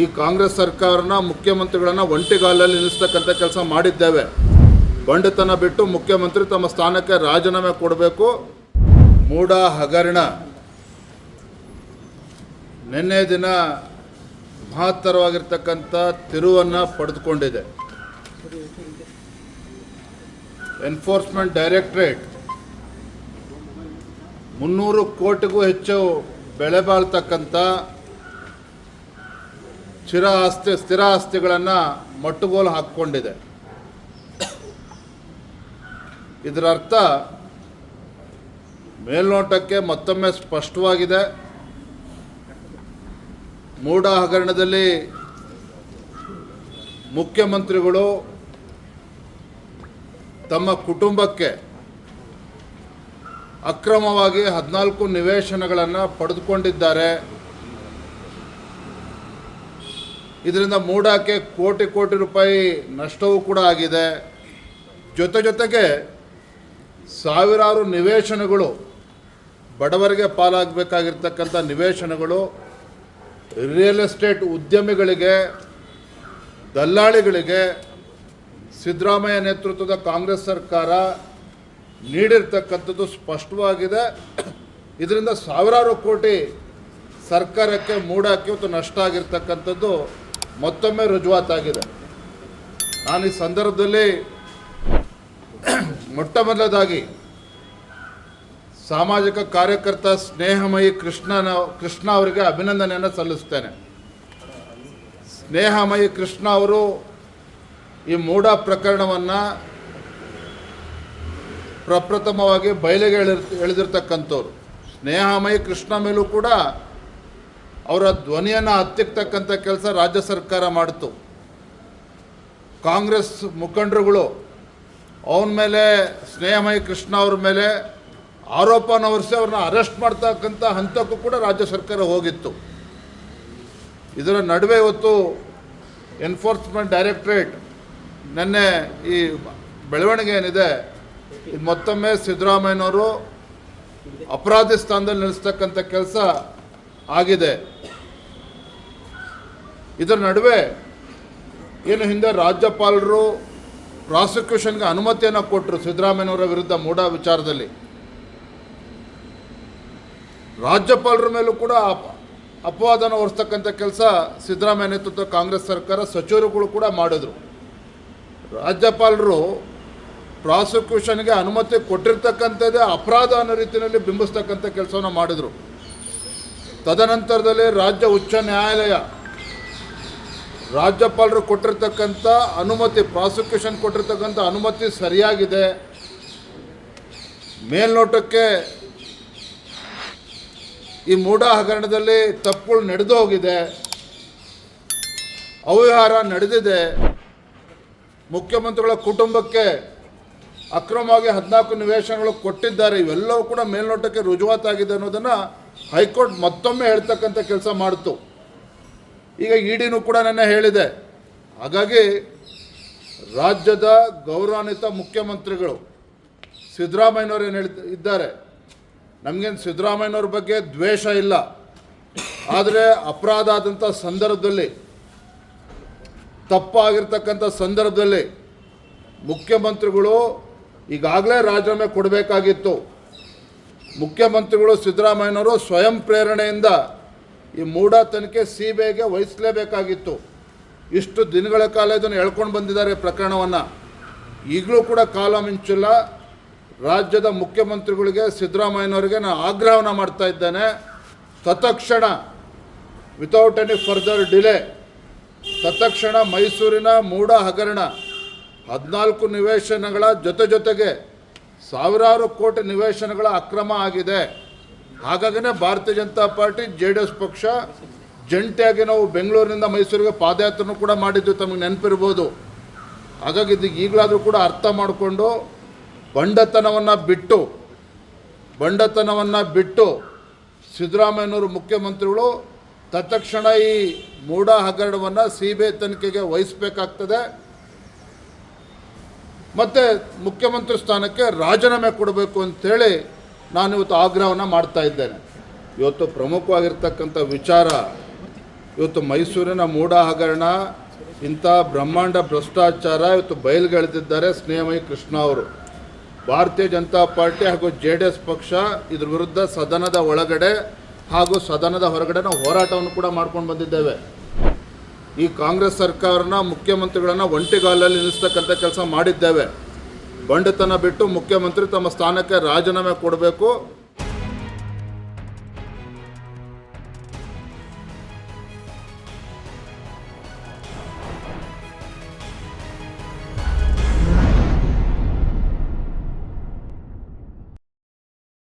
ಈ ಕಾಂಗ್ರೆಸ್ ಸರ್ಕಾರನ ಮುಖ್ಯಮಂತ್ರಿಗಳನ್ನು ಒಂಟಿಗಾಲಲ್ಲಿ ನಿಲ್ಲಿಸ್ತಕ್ಕಂಥ ಕೆಲಸ ಮಾಡಿದ್ದೇವೆ. ಬಂಡತನ ಬಿಟ್ಟು ಮುಖ್ಯಮಂತ್ರಿ ತಮ್ಮ ಸ್ಥಾನಕ್ಕೆ ರಾಜೀನಾಮೆ ಕೊಡಬೇಕು. ಮೂಡ ಹಗರಣ. ನಿನ್ನೆ ದಿನ ಮಹತ್ತರವಾಗಿರ್ತಕ್ಕಂಥ ತಿರುವನ್ನು ಪಡೆದುಕೊಂಡಿದೆ. ಎನ್ಫೋರ್ಸ್ಮೆಂಟ್ ಡೈರೆಕ್ಟ್ರೇಟ್ ಮುನ್ನೂರು ಕೋಟಿಗೂ ಹೆಚ್ಚು ಬೆಳೆ ಬಾಳ್ತಕ್ಕಂಥ ಚಿರ ಆಸ್ತಿ ಸ್ಥಿರ ಆಸ್ತಿಗಳನ್ನು ಮಟ್ಟುಗೋಲು ಹಾಕ್ಕೊಂಡಿದೆ. ಇದರ ಅರ್ಥ ಮೇಲ್ನೋಟಕ್ಕೆ ಮತ್ತೊಮ್ಮೆ ಸ್ಪಷ್ಟವಾಗಿದೆ. ಮೂಢ ಹಗರಣದಲ್ಲಿ ಮುಖ್ಯಮಂತ್ರಿಗಳು ತಮ್ಮ ಕುಟುಂಬಕ್ಕೆ ಅಕ್ರಮವಾಗಿ ಹದಿನಾಲ್ಕು ನಿವೇಶನಗಳನ್ನು ಪಡೆದುಕೊಂಡಿದ್ದಾರೆ. ಇದರಿಂದ ಮೂಡಾಕ್ಕೆ ಕೋಟಿ ಕೋಟಿ ರೂಪಾಯಿ ನಷ್ಟವೂ ಕೂಡ ಆಗಿದೆ. ಜೊತೆ ಜೊತೆಗೆ ಸಾವಿರಾರು ನಿವೇಶನಗಳು ಬಡವರಿಗೆ ಪಾಲಾಗಬೇಕಾಗಿರ್ತಕ್ಕಂಥ ನಿವೇಶನಗಳು ರಿಯಲ್ ಎಸ್ಟೇಟ್ ಉದ್ಯಮಿಗಳಿಗೆ, ದಲ್ಲಾಳಿಗಳಿಗೆ, ಸಿದ್ದರಾಮಯ್ಯ ನೇತೃತ್ವದ ಕಾಂಗ್ರೆಸ್ ಸರ್ಕಾರ ನೀಡಿರ್ತಕ್ಕಂಥದ್ದು ಸ್ಪಷ್ಟವಾಗಿದೆ. ಇದರಿಂದ ಸಾವಿರಾರು ಕೋಟಿ ಸರ್ಕಾರಕ್ಕೆ ಮೂಡಾಕಿ ಮತ್ತು ನಷ್ಟ ಆಗಿರ್ತಕ್ಕಂಥದ್ದು ಮತ್ತೊಮ್ಮೆ ರುಜುವಾತಾಗಿದೆ ನಾನು ಈ ಸಂದರ್ಭದಲ್ಲಿ ಮೊಟ್ಟ ಮೊದಲದಾಗಿ ಸಾಮಾಜಿಕ ಕಾರ್ಯಕರ್ತ ಸ್ನೇಹಮಯಿ ಕೃಷ್ಣನ, ಕೃಷ್ಣ ಅವರಿಗೆ ಅಭಿನಂದನೆಯನ್ನು ಸಲ್ಲಿಸ್ತೇನೆ ಸ್ನೇಹಮಯಿ ಕೃಷ್ಣ ಅವರು ಈ ಮೂಡ ಪ್ರಕರಣವನ್ನು ಪ್ರಪ್ರಥಮವಾಗಿ ಬಯಲಿಗೆ ಎಳಿ ಎಳೆದಿರ್ತಕ್ಕಂಥವ್ರು. ಸ್ನೇಹಮಯಿ ಕೃಷ್ಣ ಮೇಲೂ ಕೂಡ ಅವರ ಧ್ವನಿಯನ್ನು ಹತ್ತಿಕ್ತಕ್ಕಂಥ ಕೆಲಸ ರಾಜ್ಯ ಸರ್ಕಾರ ಮಾಡಿತು. ಕಾಂಗ್ರೆಸ್ ಮುಖಂಡರುಗಳು ಅವನ ಮೇಲೆ, ಸ್ನೇಹಮಯ ಕೃಷ್ಣ ಅವ್ರ ಮೇಲೆ ಆರೋಪನ ಹೊರಿಸಿ ಅವ್ರನ್ನ ಅರೆಸ್ಟ್ ಮಾಡ್ತಕ್ಕಂಥ ಹಂತಕ್ಕೂ ಕೂಡ ರಾಜ್ಯ ಸರ್ಕಾರ ಹೋಗಿತ್ತು. ಇದರ ನಡುವೆ ಇವತ್ತು ಎನ್ಫೋರ್ಸ್ಮೆಂಟ್ ಡೈರೆಕ್ಟ್ರೇಟ್ ನಿನ್ನೆ ಈ ಬೆಳವಣಿಗೆ ಏನಿದೆ ಇದು ಮತ್ತೊಮ್ಮೆ ಸಿದ್ದರಾಮಯ್ಯನವರು ಅಪರಾಧಿ ಸ್ಥಾನದಲ್ಲಿ ನಿಲ್ಲಿಸ್ತಕ್ಕಂಥ ಕೆಲಸ ಆಗಿದೆ. ಇದರ ನಡುವೆ ಏನು ಹಿಂದೆ ರಾಜ್ಯಪಾಲರು ಪ್ರಾಸಿಕ್ಯೂಷನ್ಗೆ ಅನುಮತಿಯನ್ನು ಕೊಟ್ಟರು ಸಿದ್ದರಾಮಯ್ಯನವರ ವಿರುದ್ಧ ಮೂಢ ವಿಚಾರದಲ್ಲಿ. ರಾಜ್ಯಪಾಲರ ಮೇಲೂ ಕೂಡ ಅಪ, ಅಪವಾದನ ಹೊರಿಸ್ತಕ್ಕಂಥ ಕೆಲಸ ಸಿದ್ದರಾಮಯ್ಯ ನೇತೃತ್ವ ಕಾಂಗ್ರೆಸ್ ಸರ್ಕಾರ ಸಚಿವರುಗಳು ಕೂಡ ಮಾಡಿದ್ರು. ರಾಜ್ಯಪಾಲರು ಪ್ರಾಸಿಕ್ಯೂಷನ್ಗೆ ಅನುಮತಿ ಕೊಟ್ಟಿರ್ತಕ್ಕಂಥದ್ದೇ ಅಪರಾಧ ಅನ್ನೋ ರೀತಿಯಲ್ಲಿ ಬಿಂಬಿಸ್ತಕ್ಕಂಥ ಕೆಲಸವನ್ನು ಮಾಡಿದರು. ತದನಂತರದಲ್ಲಿ ರಾಜ್ಯ ಉಚ್ಚ ನ್ಯಾಯಾಲಯ. ರಾಜ್ಯಪಾಲರು ಕೊಟ್ಟಿರ್ತಕ್ಕಂಥ ಅನುಮತಿ, ಪ್ರಾಸಿಕ್ಯೂಷನ್ ಕೊಟ್ಟಿರ್ತಕ್ಕಂಥ ಅನುಮತಿ ಸರಿಯಾಗಿದೆ. ಮೇಲ್ನೋಟಕ್ಕೆ ಈ ಮೂಢ ಹಗರಣದಲ್ಲಿ ತಪ್ಪುಗಳು ನಡೆದು ಹೋಗಿದೆ. ಅವ್ಯವಹಾರ ನಡೆದಿದೆ. ಮುಖ್ಯಮಂತ್ರಿಗಳ ಕುಟುಂಬಕ್ಕೆ ಅಕ್ರಮವಾಗಿ ಹದಿನಾಲ್ಕು ನಿವೇಶನಗಳು ಕೊಟ್ಟಿದ್ದಾರೆ, ಇವೆಲ್ಲವೂ ಕೂಡ ಮೇಲ್ನೋಟಕ್ಕೆ ರುಜುವಾತಾಗಿದೆ ಅನ್ನೋದನ್ನು ಹೈಕೋರ್ಟ್ ಮತ್ತೊಮ್ಮೆ ಹೇಳ್ತಕ್ಕಂಥ ಕೆಲಸ ಮಾಡಿತು. ಈಗ ಇಡಿನೂ ಕೂಡ ನನ್ನ ಹೇಳಿದೆ. ಹಾಗಾಗಿ ರಾಜ್ಯದ ಗೌರವಾನ್ವಿತ ಮುಖ್ಯಮಂತ್ರಿಗಳು ಸಿದ್ದರಾಮಯ್ಯನವರು ಏನು ಹೇಳ್ತ, ಇದ್ದಾರೆ. ನಮಗೇನು ಸಿದ್ದರಾಮಯ್ಯನವ್ರ ಬಗ್ಗೆ ದ್ವೇಷ ಇಲ್ಲ. ಆದರೆ ಅಪರಾಧ ಆದಂಥ ಸಂದರ್ಭದಲ್ಲಿ, ತಪ್ಪಾಗಿರ್ತಕ್ಕಂಥ ಸಂದರ್ಭದಲ್ಲಿ ಮುಖ್ಯಮಂತ್ರಿಗಳು ಈಗಾಗಲೇ ರಾಜೀನಾಮೆ ಕೊಡಬೇಕಾಗಿತ್ತು. ಮುಖ್ಯಮಂತ್ರಿಗಳು ಸಿದ್ದರಾಮಯ್ಯನವರು ಸ್ವಯಂ ಪ್ರೇರಣೆಯಿಂದ ಈ ಮೂಢ ತನಿಖೆ ಸಿ ಬಿ ಐಗೆ ವಹಿಸಲೇಬೇಕಾಗಿತ್ತು. ಇಷ್ಟು ದಿನಗಳ ಕಾಲ ಇದನ್ನು ಹೇಳ್ಕೊಂಡು ಬಂದಿದ್ದಾರೆ ಪ್ರಕರಣವನ್ನು. ಈಗಲೂ ಕೂಡ ಕಾಲ ಮಿಂಚಿಲ್ಲ. ರಾಜ್ಯದ ಮುಖ್ಯಮಂತ್ರಿಗಳಿಗೆ, ಸಿದ್ದರಾಮಯ್ಯನವರಿಗೆ ನಾನು ಆಗ್ರಹವನ್ನು ಮಾಡ್ತಾ ಇದ್ದೇನೆ. ತತ್ಕ್ಷಣ ವಿತೌಟ್ ಎನಿ ಫರ್ದರ್ ಡಿಲೇ ತತ್ಕ್ಷಣ ಮೈಸೂರಿನ ಮೂಢ ಹಗರಣ ಹದಿನಾಲ್ಕು ನಿವೇಶನಗಳ ಜೊತೆ ಜೊತೆಗೆ ಸಾವಿರಾರು ಕೋಟಿ ನಿವೇಶನಗಳ ಅಕ್ರಮ ಆಗಿದೆ. ಹಾಗಾಗಿನೇ Bharatiya Janata party, J D S ಪಕ್ಷ ಜಂಟಿಯಾಗಿ ನಾವು ಬೆಂಗಳೂರಿನಿಂದ ಮೈಸೂರಿಗೆ ಪಾದಯಾತ್ರೆನೂ ಕೂಡ ಮಾಡಿದ್ದು ತಮಗೆ ನೆನಪಿರ್ಬೋದು. ಹಾಗಾಗಿ ಇದು ಈಗಲಾದರೂ ಕೂಡ ಅರ್ಥ ಮಾಡಿಕೊಂಡು ಬಂಡತನವನ್ನು ಬಿಟ್ಟು ಬಂಡತನವನ್ನು ಬಿಟ್ಟು ಸಿದ್ದರಾಮಯ್ಯನವರು ಮುಖ್ಯಮಂತ್ರಿಗಳು ತತ್ಕ್ಷಣ ಈ ಮೂಢ ಹಗರಣವನ್ನು ಸಿ ಬಿ ತನಿಖೆಗೆ ವಹಿಸಬೇಕಾಗ್ತದೆ. ಮತ್ತು ಮುಖ್ಯಮಂತ್ರಿ ಸ್ಥಾನಕ್ಕೆ ರಾಜೀನಾಮೆ ಕೊಡಬೇಕು ಅಂಥೇಳಿ ನಾನು ಇವತ್ತು ಆಗ್ರಹವನ್ನು ಮಾಡ್ತಾ ಇದ್ದೇನೆ. ಇವತ್ತು ಪ್ರಮುಖವಾಗಿರ್ತಕ್ಕಂಥ ವಿಚಾರ ಇವತ್ತು ಮೈಸೂರಿನ ಮೂಢ ಹಗರಣ ಇಂಥ ಬ್ರಹ್ಮಾಂಡ ಭ್ರಷ್ಟಾಚಾರ ಇವತ್ತು ಬಯಲುಗೆಳೆದಿದ್ದಾರೆ ಸ್ನೇಹಮಯಿ ಕೃಷ್ಣ ಅವರು. ಭಾರತೀಯ ಜನತಾ ಪಾರ್ಟಿ ಹಾಗೂ ಜೆ ಡಿ ಎಸ್ ಪಕ್ಷ ಇದ್ರ ವಿರುದ್ಧ ಸದನದ ಒಳಗಡೆ ಹಾಗೂ ಸದನದ ಹೊರಗಡೆ ನಾವು ಹೋರಾಟವನ್ನು ಕೂಡ ಮಾಡ್ಕೊಂಡು ಬಂದಿದ್ದೇವೆ. ಈ ಕಾಂಗ್ರೆಸ್ ಸರ್ಕಾರನ ಮುಖ್ಯಮಂತ್ರಿಗಳನ್ನು ಒಂಟಿಗಾಲಲ್ಲಿ ನಿಲ್ಲಿಸ್ತಕ್ಕಂಥ ಕೆಲಸ ಮಾಡಿದ್ದೇವೆ. ಬಂಡತನ ಬಿಟ್ಟು ಮುಖ್ಯಮಂತ್ರಿ ತಮ್ಮ ಸ್ಥಾನಕ್ಕೆ ರಾಜೀನಾಮೆ ಕೊಡಬೇಕು.